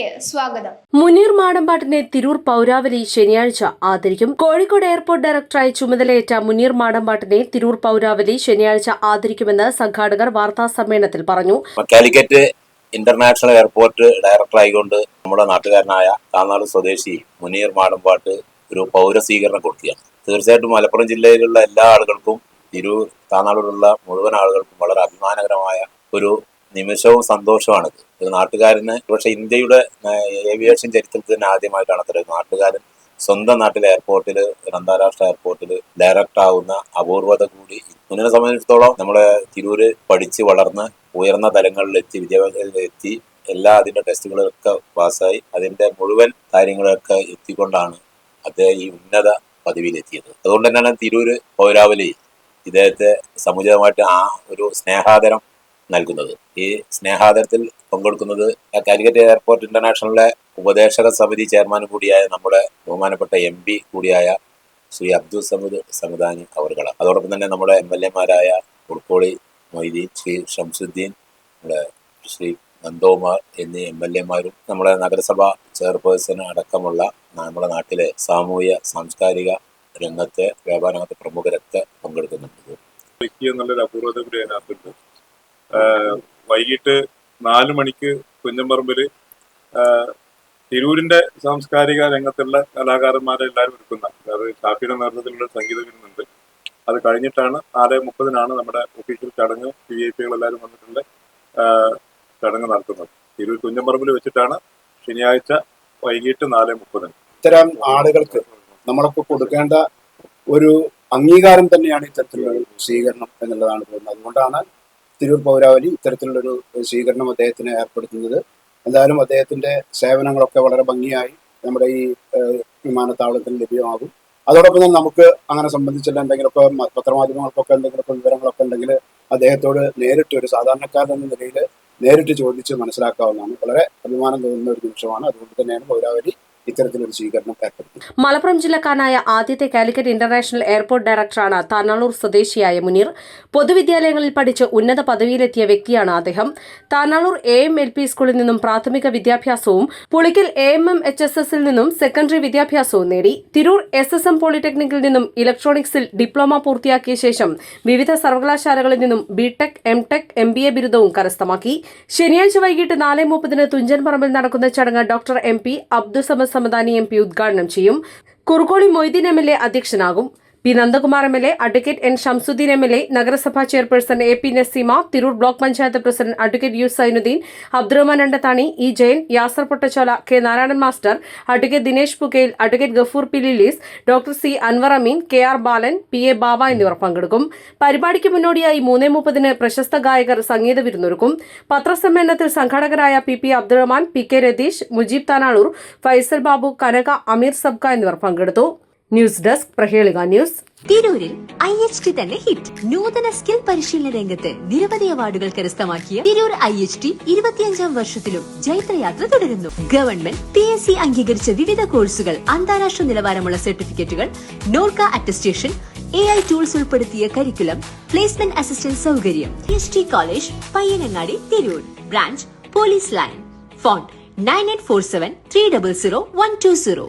ന്യൂസിലേക്ക് സ്വാഗതം. മുനീർ മാടമ്പാട്ടിനെ തിരൂർ പൗരാവലി ശനിയാഴ്ച ആദരിക്കും. കോഴിക്കോട് എയർപോർട്ട് ഡയറക്ടറായി ചുമതലയേറ്റ മുനീർ മാടമ്പാട്ടിനെ തിരൂർ പൗരാവലി ശനിയാഴ്ച ആദരിക്കുമെന്ന് സംഘാടകർ വാർത്താ സമ്മേളനത്തിൽ പറഞ്ഞു. കാലിക്കറ്റ് ഇന്റർനാഷണൽ എയർപോർട്ട് ഡയറക്ടർ ആയിക്കൊണ്ട് നമ്മുടെ നാട്ടുകാരനായ കാനാട് സ്വദേശി മുനീർ മാടമ്പാട്ട് ഒരു പൗര സ്വീകരണം കൊടുക്കുകയാണ്. തീർച്ചയായിട്ടും മലപ്പുറം ജില്ലയിലുള്ള എല്ലാ ആളുകൾക്കും തിരൂർ താനാളൂരുള്ള മുഴുവൻ ആളുകൾക്കും വളരെ അഭിമാനകരമായ ഒരു നിമിഷവും സന്തോഷമാണിത്. ഒരു നാട്ടുകാരന് പക്ഷെ ഇന്ത്യയുടെ ഏവിയേഷൻ ചരിത്രത്തിൽ തന്നെ ആദ്യമായിട്ടാണ് അത്ര നാട്ടുകാരൻ സ്വന്തം നാട്ടിലെ എയർപോർട്ടിൽ അന്താരാഷ്ട്ര എയർപോർട്ടിൽ ഡയറക്റ്റ് ആവുന്ന അപൂർവത കൂടി മുന്നിനെ സംബന്ധിച്ചിടത്തോളം നമ്മളെ തിരൂര് പഠിച്ച് വളർന്ന് ഉയർന്ന തലങ്ങളിൽ തലങ്ങളിലെത്തി വിദ്യാഭ്യാസത്തിലെത്തി എല്ലാ അതിന്റെ ടെസ്റ്റുകളൊക്കെ പാസ്സായി അതിന്റെ മുഴുവൻ കാര്യങ്ങളൊക്കെ എത്തിക്കൊണ്ടാണ് അദ്ദേഹം ഈ ഉന്നത പദവിയിലെത്തിയത്. അതുകൊണ്ട് തന്നെയാണ് തിരൂര് പൗരാവലി ഇദ്ദേഹത്തെ സമുചിതമായിട്ട് ആ ഒരു സ്നേഹാദരം നൽകുന്നത്. ഈ സ്നേഹാദരത്തിൽ പങ്കെടുക്കുന്നത് കാലിക്കറ്റ് എയർപോർട്ട് ഇന്റർനാഷണലിലെ ഉപദേശക സമിതി ചെയർമാൻ കൂടിയായ നമ്മുടെ ബഹുമാനപ്പെട്ട എം പി കൂടിയായ ശ്രീ അബ്ദുൽ സമുദ് സമദാനി അവർകളാണ്. അതോടൊപ്പം തന്നെ നമ്മുടെ എം എൽ എമാരായ ഉൾക്കോളി മൊയ്തീൻ ശ്രീ ഷംസുദ്ദീൻ നമ്മുടെ ശ്രീ നന്ദോമാർ എന്നീ എം എൽ എമാരും നമ്മുടെ നഗരസഭ ചെയർപേഴ്സൺ അടക്കമുള്ള നമ്മുടെ നാട്ടിലെ സാമൂഹ്യ സാംസ്കാരിക രംഗത്തെ വ്യാപാര രംഗത്തെ പ്രമുഖരൊക്കെ പങ്കെടുക്കുന്നുണ്ട്. വ്യക്തി അപൂർവത വൈകിട്ട് നാല് മണിക്ക് കുഞ്ഞമ്പറമ്പിൽ ആഹ് തിരൂരിന്റെ സാംസ്കാരിക രംഗത്തുള്ള കലാകാരന്മാരെ എല്ലാവരും ഒരുക്കുന്ന അതായത് ഷാഫിയുടെ നേതൃത്വത്തിലുള്ള സംഗീത വിരുന്നുണ്ട്. അത് കഴിഞ്ഞിട്ടാണ് നാല് മുപ്പതിനാണ് നമ്മുടെ ഒഫീഷ്യൽ ചടങ്ങ്. പി ഐ പികൾ എല്ലാവരും വന്നിട്ടുള്ള ചടങ്ങ് നടത്തുന്നത്. തിരൂർ കുഞ്ഞമ്പറമ്പിൽ വെച്ചിട്ടാണ് ശനിയാഴ്ച വൈകിട്ട് നാല് മുപ്പതിന്. ഇത്തരം ആളുകൾക്ക് നമ്മളൊക്കെ കൊടുക്കേണ്ട ഒരു അംഗീകാരം തന്നെയാണ് ഇത്തരത്തിലുള്ള സ്വീകരണം എന്നുള്ളതാണ് തോന്നുന്നത്. അതുകൊണ്ടാണ് തിരൂർ പൗരാവലി ഇത്തരത്തിലുള്ളൊരു സ്വീകരണം അദ്ദേഹത്തിന് ഏർപ്പെടുത്തുന്നത്. എന്തായാലും അദ്ദേഹത്തിന്റെ സേവനങ്ങളൊക്കെ വളരെ ഭംഗിയായി നമ്മുടെ ഈ വിമാനത്താവളത്തിൽ ലഭ്യമാകും. അതോടൊപ്പം തന്നെ നമുക്ക് അങ്ങനെ സംബന്ധിച്ചുള്ള എന്തെങ്കിലുമൊക്കെ പത്രമാധ്യമങ്ങൾക്കൊക്കെ എന്തെങ്കിലുമൊക്കെ വിവരങ്ങളൊക്കെ ഉണ്ടെങ്കിൽ അദ്ദേഹത്തോട് നേരിട്ട് ഒരു സാധാരണക്കാരൻ എന്ന നിലയിൽ നേരിട്ട് ചോദിച്ച് മനസ്സിലാക്കാവുന്നതാണ്. വളരെ അഭിമാനം തോന്നുന്ന ഒരു നിമിഷമാണ്. അതുകൊണ്ട് തന്നെയാണ് പൗരാവലി ഇത്തരത്തിലൊരു സ്വീകരണം ഏർപ്പെടുത്തി. മലപ്പുറം ജില്ലക്കാരനായ ആദ്യത്തെ കാലിക്കറ്റ് ഇന്റർനാഷണൽ എയർപോർട്ട് ഡയറക്ടറാണ് താനാളൂർ സ്വദേശിയായ മുനീർ. പൊതുവിദ്യാലയങ്ങളിൽ പഠിച്ച് ഉന്നത പദവിയിലെത്തിയ വ്യക്തിയാണ് അദ്ദേഹം. Tanalur A M L P സ്കൂളിൽ നിന്നും പ്രാഥമിക വിദ്യാഭ്യാസവും Pulikkal A M M H S എസിൽ നിന്നും സെക്കൻഡറി വിദ്യാഭ്യാസവും നേടി. തിരൂർ എസ് എസ് എം പോളിടെക്നിക്കിൽ നിന്നും ഇലക്ട്രോണിക്സിൽ ഡിപ്ലോമ പൂർത്തിയാക്കിയ ശേഷം വിവിധ സർവകലാശാലകളിൽ നിന്നും B Tech M tech M B A ബിരുദവും കരസ്ഥമാക്കി. ശനിയാഴ്ച വൈകിട്ട് നാല് മുപ്പതിന് തുഞ്ചൻ പറമ്പിൽ നടക്കുന്ന ചടങ്ങ് doctor M P Abdussamad Samadani M P ഉദ്ഘാടനം ചെയ്യും. Kurukkoli Moideen M L A അധ്യക്ഷനാകും. P Nandakumar M L A advocate N Shamsuddeen M L A നഗരസഭാ chairperson A P Naseema Tirur block panchayat president advocate U Zainuddeen Abdurahman Randathani E Jayan Yasar Pottachola K Narayanan master advocate Dinesh Pukayil advocate Gafoor P Lilees doctor C Anwar Ameen K R Balan P A Baba എന്നിവർ പങ്കെടുക്കും. പരിപാടിക്ക് മുന്നോടിയായി മൂന്നേ മുപ്പതിന് പ്രശസ്ത ഗായകർ സംഗീത വിരുന്നൊരുക്കും. പത്രസമ്മേളനത്തിൽ സംഘാടകരായ P P Abdurahman P K Ratheesh Mujeeb Tanalur Faisal Babu Kanaka Ameer Sabka എന്നിവർ പങ്കെടുത്തു. News desk Prahelika news. തിരൂരിൽ ഐ എച്ച് ടി തന്നെ ഹിറ്റ്. നൂതന സ്കിൽ പരിശീലന രംഗത്ത് നിരവധി അവാർഡുകൾ കരസ്ഥമാക്കിയ തിരൂർ ഐ എച്ച് ടി ഇരുപത്തിയഞ്ചാം വർഷത്തിലും ജൈത്രയാത്ര തുടരുന്നു. ഗവൺമെന്റ് പി എസ് സി അംഗീകരിച്ച വിവിധ കോഴ്സുകൾ അന്താരാഷ്ട്ര നിലവാരമുള്ള സർട്ടിഫിക്കറ്റുകൾ NORKA attestation A I tools ഉൾപ്പെടുത്തിയ കരിക്കുലം പ്ലേസ്മെന്റ് അസിസ്റ്റന്റ് സൗകര്യം P S T college Payyanangadi Tirur. Branch police line. Phone nine eight four seven three double zero one two zero.